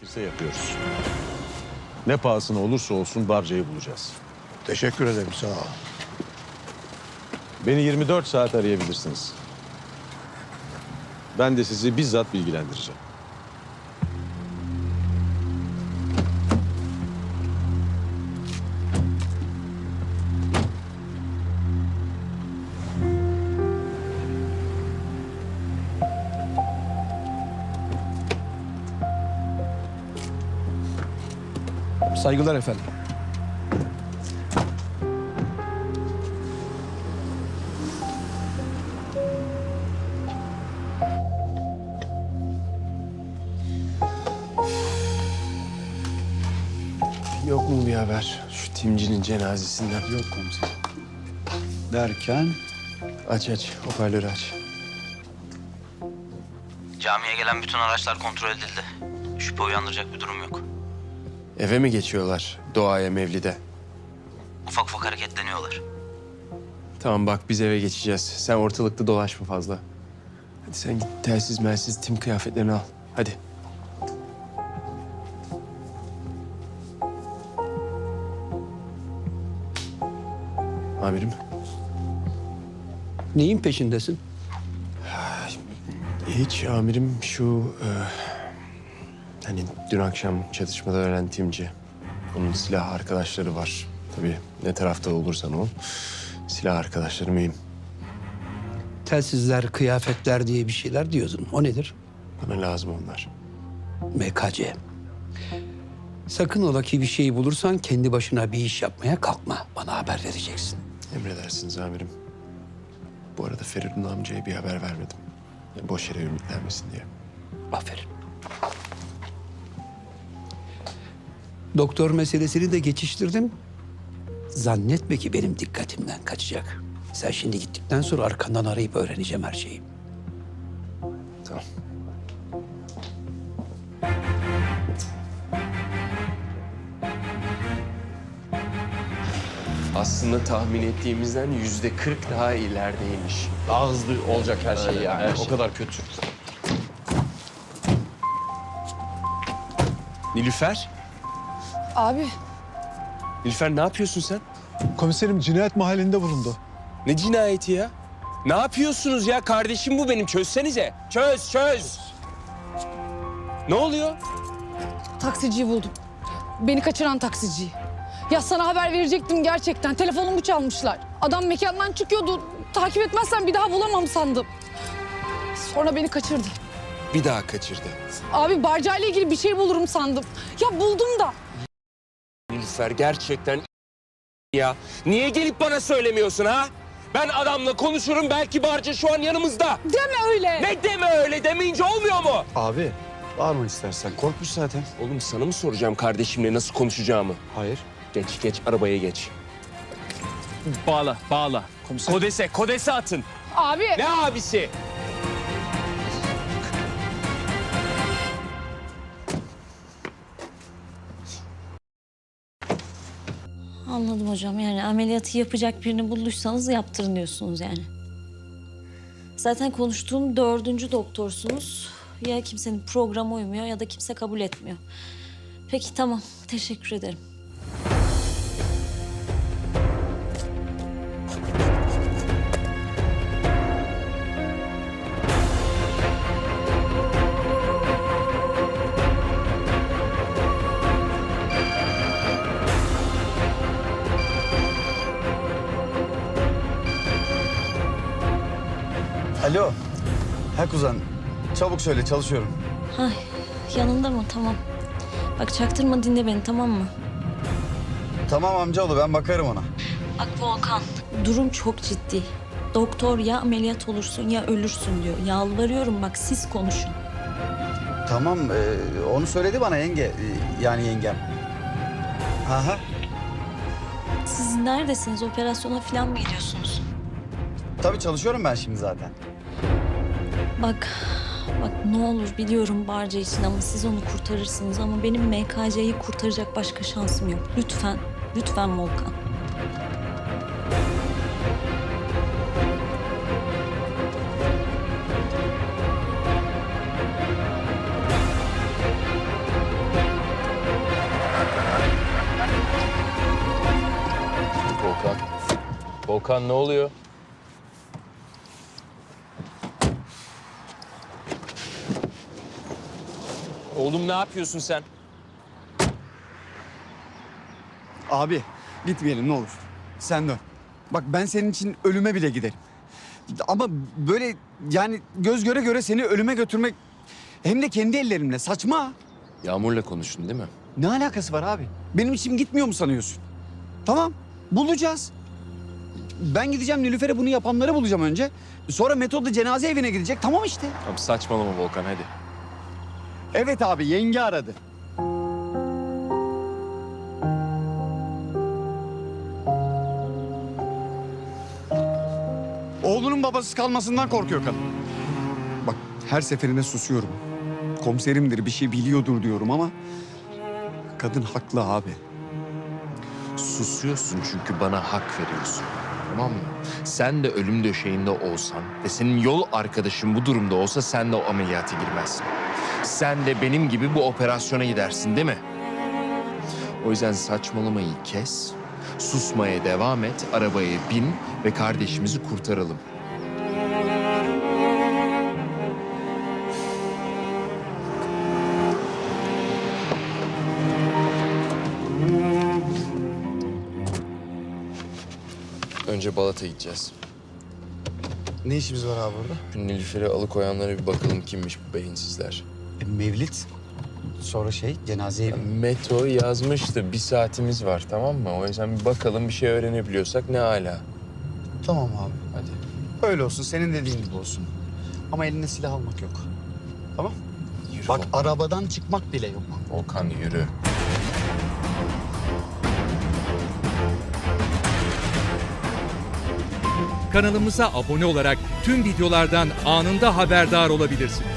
gerekirse yapıyoruz. Ne pahasına olursa olsun Barca'yı bulacağız. Teşekkür ederim sağ ol. Beni 24 saat arayabilirsiniz. Ben de sizi bizzat bilgilendireceğim. Saygılar efendim. Yok mu bir haber şu timcinin cenazesinden? Yok komiserim. Derken Aç aç, hoparlörü aç. Camiye gelen bütün araçlar kontrol edildi. Şüphe uyandıracak bir durum yok. Eve mi geçiyorlar doğaya mevlide? Ufak ufak hareketleniyorlar. Tamam bak biz eve geçeceğiz. Sen ortalıkta dolaşma fazla. Hadi sen git telsiz melsiz tim kıyafetlerini al. Hadi. Amirim. neyin peşindesin? Hiç amirim şu... e, hani dün akşam çatışmada ölen timci. Onun silah arkadaşları var. Tabii ne tarafta olursan ol. Silah arkadaşları mühim. Telsizler, kıyafetler diye bir şeyler diyordun. O nedir? Bana lazım onlar. MKC. Sakın ola ki bir şey bulursan kendi başına bir iş yapmaya kalkma. Bana haber vereceksin. Emredersiniz amirim. Bu arada Feridun amcaya bir haber vermedim. Yani boş yere ümitlenmesin diye. Aferin. Doktor meselesini de geçiştirdim. Zannetme ki benim dikkatimden kaçacak. Sen şimdi gittikten sonra arkandan arayıp öğreneceğim her şeyi. Tamam. Aslında tahmin ettiğimizden yüzde kırk daha ilerideymiş. Daha hızlı olacak her şey yani. O kadar kötü. Nilüfer? Abi Nilüfer ne yapıyorsun sen? Komiserim cinayet mahallinde bulundu. Ne cinayeti ya? Ne yapıyorsunuz ya? Kardeşim bu benim. Çözsenize. Çöz, çöz. Ne oluyor? taksiciyi buldum. Beni kaçıran taksiciyi. Ya sana haber verecektim gerçekten. Telefonumu çalmışlar. Adam mekandan çıkıyordu. Takip etmezsen bir daha bulamam sandım. Sonra beni kaçırdı. Bir daha kaçırdı. Abi barcayla ilgili bir şey bulurum sandım. Ya buldum da. Nilüfer gerçekten ya. Niye gelip bana söylemiyorsun ha? Ben adamla konuşurum belki Barca şu an yanımızda. Deme öyle. Ne deme öyle demeyince olmuyor mu? Abi bağırma istersen. Korkmuş zaten. Oğlum sana mı soracağım kardeşimle nasıl konuşacağımı? Hayır. Geç geç arabaya geç. Bağla bağla. Kodese kodese atın. Abi. Ne abisi? Anladım hocam. Yani ameliyatı yapacak birini bulduysanız yaptırın diyorsunuz yani. Zaten konuştuğum dördüncü doktorsunuz. Ya kimsenin programı uymuyor ya da kimse kabul etmiyor. Peki tamam. Teşekkür ederim. Alo. Ha kuzen. Çabuk söyle çalışıyorum. Ay yanında mı? Tamam. Bak çaktırma dinle beni tamam mı? Tamam amcaoğlu ben bakarım ona. Bak Volkan. Durum çok ciddi. Doktor ya ameliyat olursun ya ölürsün diyor. Yalvarıyorum bak siz konuşun. Tamam e, onu söyledi bana yenge. e, yani yengem. Ha ha. Siz neredesiniz? Operasyona falan mı gidiyorsunuz? Tabii çalışıyorum ben şimdi zaten. Bak, bak ne olur biliyorum barca için ama siz onu kurtarırsınız. Ama benim MKC'yi kurtaracak başka şansım yok. Lütfen, lütfen Volkan. Volkan. Volkan ne oluyor? Oğlum ne yapıyorsun sen? Abi gitmeyelim ne olur. Sen dön. Bak ben senin için ölüme bile giderim. Ama böyle yani göz göre göre seni ölüme götürmek hem de kendi ellerimle saçma. Yağmur'la konuştun değil mi? Ne alakası var abi? Benim içim gitmiyor mu sanıyorsun? Tamam bulacağız. Ben gideceğim Nilüfer'e bunu yapanları bulacağım önce. Sonra Metod da cenaze evine gidecek. Tamam işte. Abi saçmalama Volkan hadi. Evet abi yenge aradı. Oğlunun babasız kalmasından korkuyor kadın. Bak her seferinde susuyorum. Komiserimdir bir şey biliyordur diyorum ama... Kadın haklı abi. Susuyorsun çünkü bana hak veriyorsun. Tamam mı? Sen de ölüm döşeğinde olsan ve senin yol arkadaşın bu durumda olsa sen de o ameliyata girmezsin. Sen de benim gibi bu operasyona gidersin değil mi? O yüzden saçmalamayı kes, susmaya devam et, arabaya bin ve kardeşimizi kurtaralım. Önce Balat'a gideceğiz. Ne işimiz var abi burada? Nilüfer'i alıkoyanlara bir bakalım kimmiş bu beyinsizler. Mevlit. Sonra şey cenaze evi. Meto yazmıştı. Bir saatimiz var tamam mı? O yüzden bir bakalım bir şey öğrenebiliyorsak ne hala. Tamam abi. Hadi. Öyle olsun senin dediğin gibi olsun. Ama elinde silah almak yok. Tamam? Yürü Bak Volkan. arabadan çıkmak bile yok. Volkan yürü. Kanalımıza abone olarak tüm videolardan anında haberdar olabilirsiniz.